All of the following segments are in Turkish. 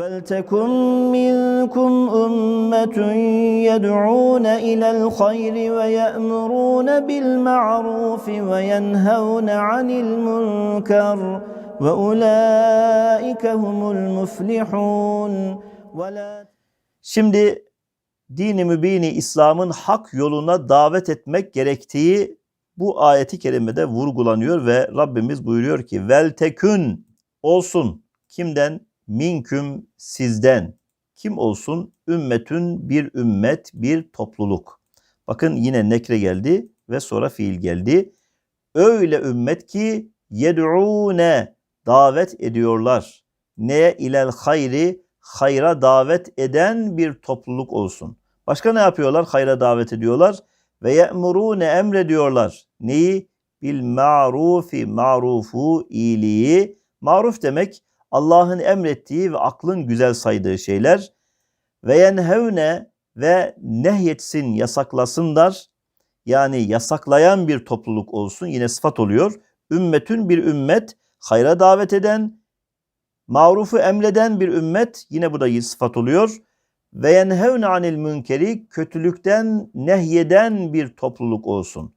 وَلْتَكُنْ مِنْكُمْ أُمَّةٌ يَدْعُونَ إِلَى الْخَيْرِ وَيَأْمُرُونَ بِالْمَعْرُوفِ وَيَنْهَوْنَ عَنِ الْمُنْكَرِ وَأُولَٰئِكَ هُمُ الْمُفْلِحُونَ وَلَا Şimdi dini mübini İslam'ın hak yoluna davet etmek gerektiği bu ayeti kerimede vurgulanıyor ve Rabbimiz buyuruyor ki vel tekün olsun kimden Minküm sizden kim olsun ümmetün bir ümmet bir topluluk. Bakın yine nekre geldi ve sonra fiil geldi. Öyle ümmet ki yed'une davet ediyorlar. Neye ilel hayri hayra davet eden bir topluluk olsun. Başka ne yapıyorlar? Hayra davet ediyorlar. Ve ye'murune emrediyorlar. Neyi? Bil ma'rufi ma'rufu iyiliği. Maruf demek Allah'ın emrettiği ve aklın güzel saydığı şeyler. Ve yenhevne ve nehyetsin yasaklasınlar. Yani yasaklayan bir topluluk olsun. Yine sıfat oluyor. Ümmetün bir ümmet hayra davet eden, marufu emreden bir ümmet yine bu da sıfat oluyor. Ve yenhevne anil münkeri kötülükten nehyeden bir topluluk olsun.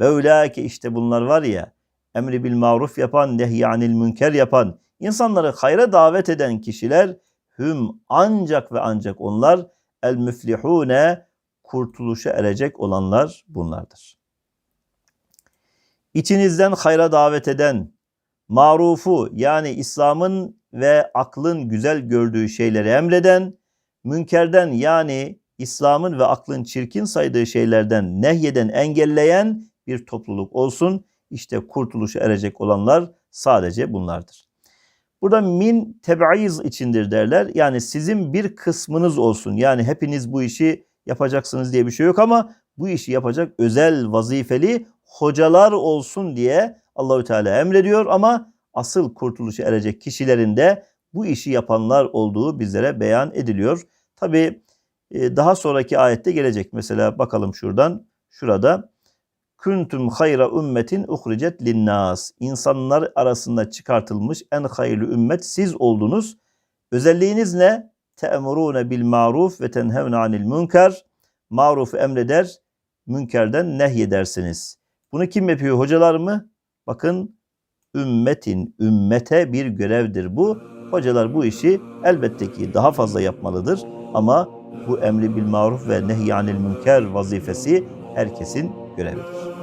Ve ulaike işte bunlar var ya emri bil maruf yapan, nehy anil münker yapan, insanları hayra davet eden kişiler hüm ancak ve ancak onlar el müflihune kurtuluşa erecek olanlar bunlardır. İçinizden hayra davet eden, marufu yani İslam'ın ve aklın güzel gördüğü şeyleri emreden, münkerden yani İslam'ın ve aklın çirkin saydığı şeylerden nehyeden, engelleyen bir topluluk olsun. İşte kurtuluşa erecek olanlar sadece bunlardır. Burada min tebaiz içindir derler. Yani sizin bir kısmınız olsun. Yani hepiniz bu işi yapacaksınız diye bir şey yok ama bu işi yapacak özel vazifeli hocalar olsun diye Allahü Teala emrediyor ama asıl kurtuluşa erecek kişilerin de bu işi yapanlar olduğu bizlere beyan ediliyor. Tabi daha sonraki ayette gelecek. Mesela bakalım şuradan. Şurada kuntum hayra ümmetin uhricet linnas. İnsanlar arasında çıkartılmış en hayırlı ümmet siz oldunuz. Özelliğiniz ne? Te'murune bil maruf ve tenhevne anil münker. Marufu emreder, münkerden nehyedersiniz. Bunu kim yapıyor? Hocalar mı? Bakın ümmetin, ümmete bir görevdir bu. Hocalar bu işi elbette ki daha fazla yapmalıdır. Ama bu emri bil maruf ve nehyanil münker vazifesi herkesin görevidir.